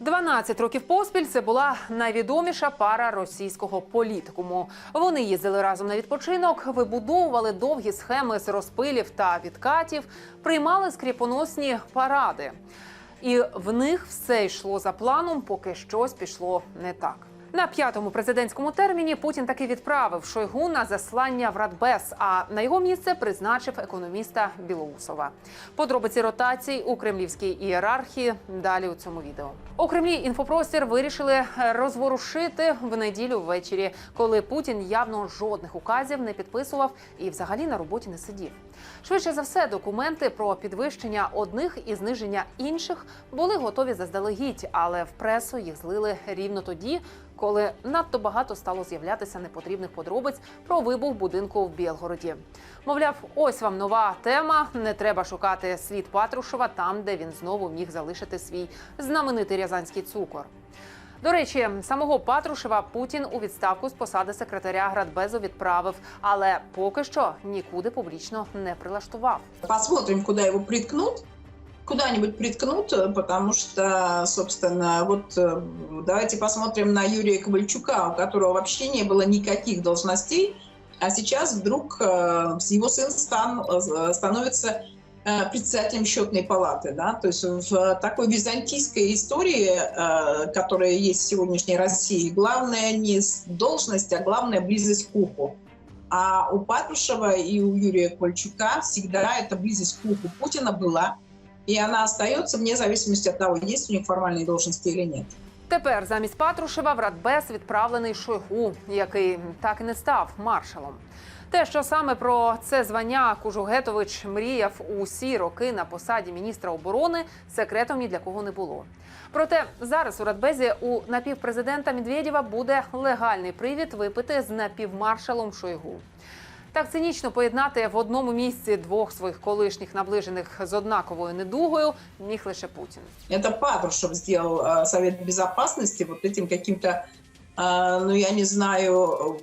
12 років поспіль це була найвідоміша пара російського політикуму. Вони їздили разом на відпочинок, вибудовували довгі схеми з розпилів та відкатів, приймали скріпоносні паради. І в них все йшло за планом, поки щось пішло не так. На п'ятому президентському терміні Путін таки відправив Шойгу на заслання в Радбез, а на його місце призначив економіста Білоусова. Подробиці ротацій у кремлівській ієрархії далі у цьому відео. У Кремлі інфопростір вирішили розворушити в неділю ввечері, коли Путін явно жодних указів не підписував і взагалі на роботі не сидів. Швидше за все, документи про підвищення одних і зниження інших були готові заздалегідь, але в пресу їх злили рівно тоді, коли надто багато стало з'являтися непотрібних подробиць про вибух будинку в Білгороді. Мовляв, ось вам нова тема. Не треба шукати слід Патрушева там, де він знову міг залишити свій знаменитий рязанський цукор. До речі, самого Патрушева Путін у відставку з посади секретаря Градбезу відправив, але поки що нікуди публічно не прилаштував. Посмотрим, куда его приткнут. Куда-нибудь приткнут, потому что, собственно, вот э, давайте посмотрим на Юрия Ковальчука, у которого вообще не было никаких должностей, а сейчас вдруг э, его сын стан, э, становится председателем счетной палаты. Да? То есть в такой византийской истории, которая есть в сегодняшней России, главное не должность, а главное близость к уху. А у Патрушева и у Юрия Ковальчука всегда эта близость к уху Путина была, и она остается вне зависимости от того, есть у них формальные должности или нет. Тепер замість Патрушева в Радбез відправлений Шойгу, який так і не став маршалом. Те, що саме про це звання Кужугетович мріяв усі роки на посаді міністра оборони, секретом ні для кого не було. Проте зараз у Радбезі у напівпрезидента Медведєва буде легальний привід випити з напівмаршалом Шойгу. Так цинічно поєднати в одному місці двох своїх колишніх наближених з однаковою недугою міг лише Путін. Это Патрушев сделал э, Совет Безопасности вот этим каким-то, э, ну я не знаю, э,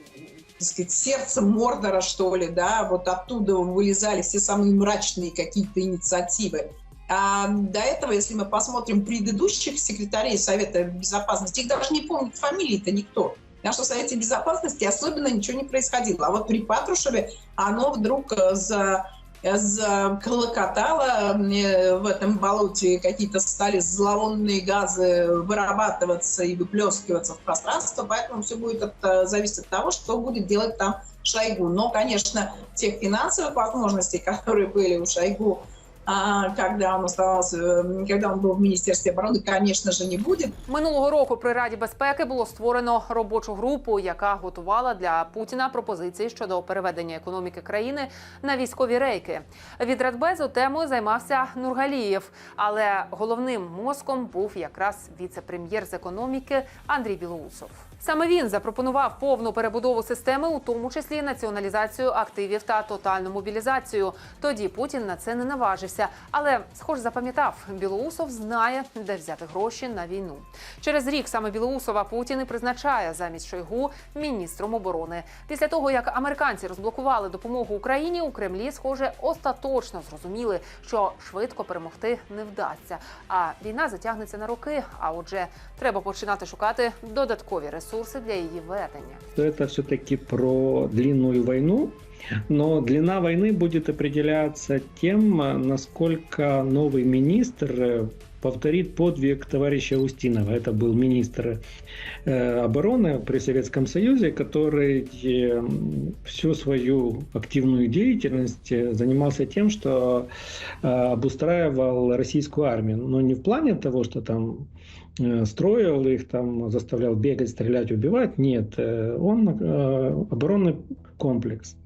так сказать, сердцем Мордора, что ли, да, вот оттуда вылезали все самые мрачные какие-то инициативы. А до этого, если мы посмотрим предыдущих секретарей Совета Безопасности, их даже не помнит фамилии-то никто. Потому что в Совете Безопасности особенно ничего не происходило. А вот при Патрушеве оно вдруг э, за заколокотало э, в этом болоте, какие-то стали зловонные газы вырабатываться и выплескиваться в пространство, поэтому все будет от, э, зависеть от того, что будет делать там Шойгу. Но, конечно, тех финансовых возможностей, которые были у Шойгу, когда он оставался, э, когда он был в Министерстве обороны, конечно же, не будет. Минулого року при Раді безпеки було створено робочу групу, яка готувала для Путіна пропозиції щодо переведення економіки країни на військові рейки. Від Радбезу темою займався Нургалієв, але головним мозком був якраз віце-прем'єр з економіки Андрій Білоусов. Саме він запропонував повну перебудову системи, у тому числі націоналізацію активів та тотальну мобілізацію. Тоді Путін на це не наважився, але, схоже, запам'ятав, Білоусов знає, де взяти гроші на війну. Через рік саме Білоусова Путін і призначає замість Шойгу міністром оборони. Після того як американці розблокували допомогу Україні, у Кремлі, схоже, остаточно зрозуміли, що швидко перемогти не вдасться. А війна затягнеться на роки. А отже, треба починати шукати додаткові ресурси для її ведення. что это все-таки про длинную войну, но длина войны будет определяться тем, э, насколько новый министр э, повторит подвиг товарища Устинова. Это был министр э, обороны при Советском Союзе, который э, всю свою активную деятельность э, занимался тем, что обустраивал российскую армию. Но не в плане того, что там строил их, там заставлял бегать, стрелять, убивать. Нет, он оборонный комплекс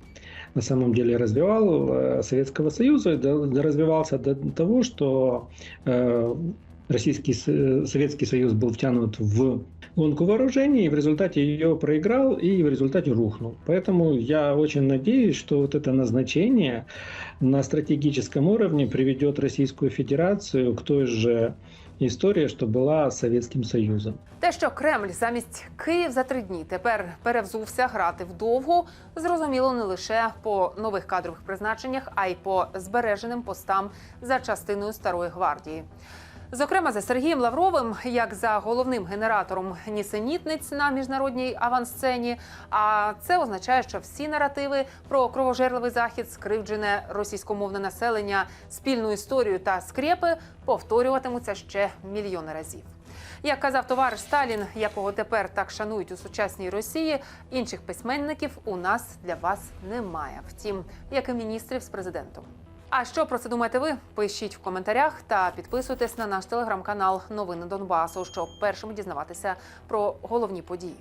на самом деле развивал э, Советского Союза, развивался до того, что э, Российский Со- Советский Союз был втянут в гонку вооружений, и в результате ее проиграл и в результате рухнул. Поэтому я очень надеюсь, что вот это назначение на стратегическом уровне приведет Российскую Федерацию к той же истории, что была с Советским Союзом. Те, що Кремль замість Київ за три дні тепер перевзувся грати вдовго, зрозуміло не лише по нових кадрових призначеннях, а й по збереженим постам за частиною старої гвардії. Зокрема, за Сергієм Лавровим, як за головним генератором нісенітниць на міжнародній авансцені. А це означає, що всі наративи про кровожерливий захід, скривджене російськомовне населення, спільну історію та скрепи повторюватимуться ще мільйони разів. Як казав товариш Сталін, якого тепер так шанують у сучасній Росії, інших письменників у нас для вас немає. Втім, як і міністрів з президентом. А що про це думаєте ви? Пишіть в коментарях та підписуйтесь на наш телеграм-канал Новини Донбасу, щоб першими дізнаватися про головні події.